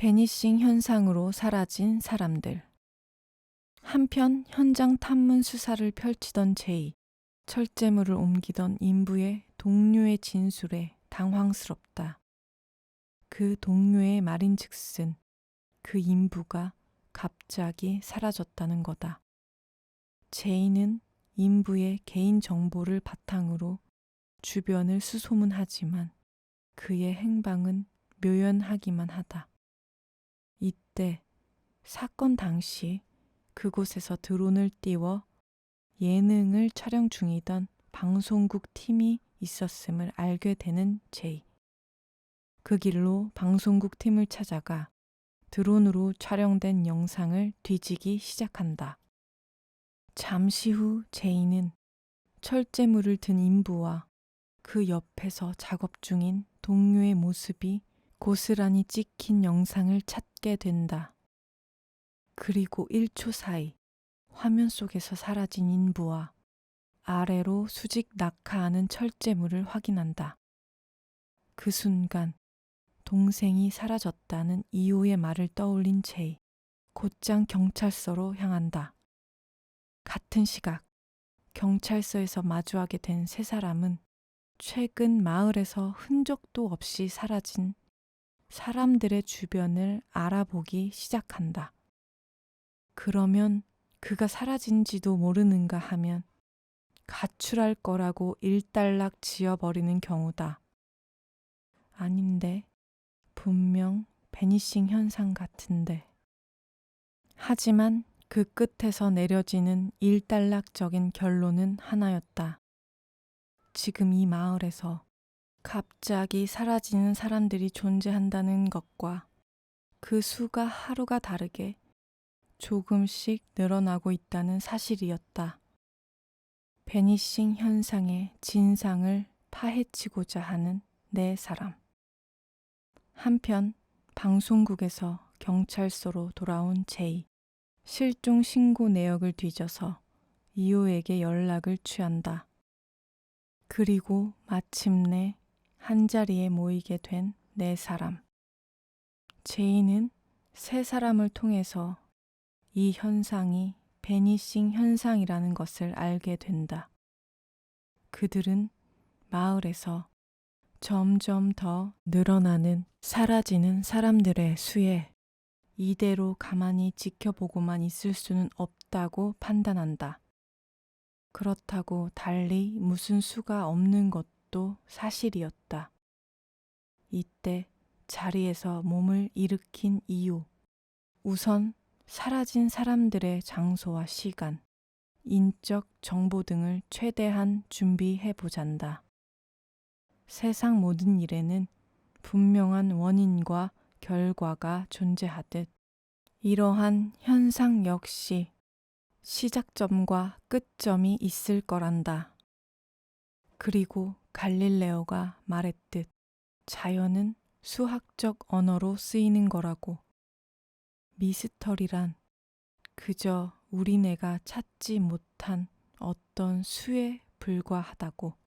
베니싱 현상으로 사라진 사람들. 한편 현장 탐문 수사를 펼치던 제이, 철제물을 옮기던 인부의 동료의 진술에 당황스럽다. 그 동료의 말인 즉슨 그 인부가 갑자기 사라졌다는 거다. 제이는 인부의 개인 정보를 바탕으로 주변을 수소문하지만 그의 행방은 묘연하기만 하다. 이때 사건 당시 그곳에서 드론을 띄워 예능을 촬영 중이던 방송국 팀이 있었음을 알게 되는 제이. 그 길로 방송국 팀을 찾아가 드론으로 촬영된 영상을 뒤지기 시작한다. 잠시 후 제이는 철제물을 든 인부와 그 옆에서 작업 중인 동료의 모습이 고스란히 찍힌 영상을 찾게 된다. 그리고 1초 사이 화면 속에서 사라진 인부와 아래로 수직 낙하하는 철제물을 확인한다. 그 순간 동생이 사라졌다는 이호의 말을 떠올린 제이 곧장 경찰서로 향한다. 같은 시각 경찰서에서 마주하게 된 세 사람은 최근 마을에서 흔적도 없이 사라진 사람들의 주변을 알아보기 시작한다. 그러면 그가 사라진지도 모르는가 하면 가출할 거라고 일단락 지어버리는 경우다. 아닌데, 분명 베니싱 현상 같은데. 하지만 그 끝에서 내려지는 일단락적인 결론은 하나였다. 지금 이 마을에서 갑자기 사라지는 사람들이 존재한다는 것과 그 수가 하루가 다르게 조금씩 늘어나고 있다는 사실이었다. 베니싱 현상의 진상을 파헤치고자 하는 네 사람. 한편 방송국에서 경찰서로 돌아온 제이. 실종 신고 내역을 뒤져서 이호에게 연락을 취한다. 그리고 마침내 한 자리에 모이게 된 네 사람. 제이는 세 사람을 통해서 이 현상이 베니싱 현상이라는 것을 알게 된다. 그들은 마을에서 점점 더 늘어나는 사라지는 사람들의 수에 이대로 가만히 지켜보고만 있을 수는 없다고 판단한다. 그렇다고 달리 무슨 수가 없는 것도 사실이었다. 이때 자리에서 몸을 일으킨 이유. 우선 사라진 사람들의 장소와 시간, 인적 정보 등을 최대한 준비해 보잔다. 세상 모든 일에는 분명한 원인과 결과가 존재하듯 이러한 현상 역시 시작점과 끝점이 있을 거란다. 그리고 갈릴레오가 말했듯 자연은 수학적 언어로 쓰이는 거라고. 미스터리란 그저 우리네가 찾지 못한 어떤 수에 불과하다고.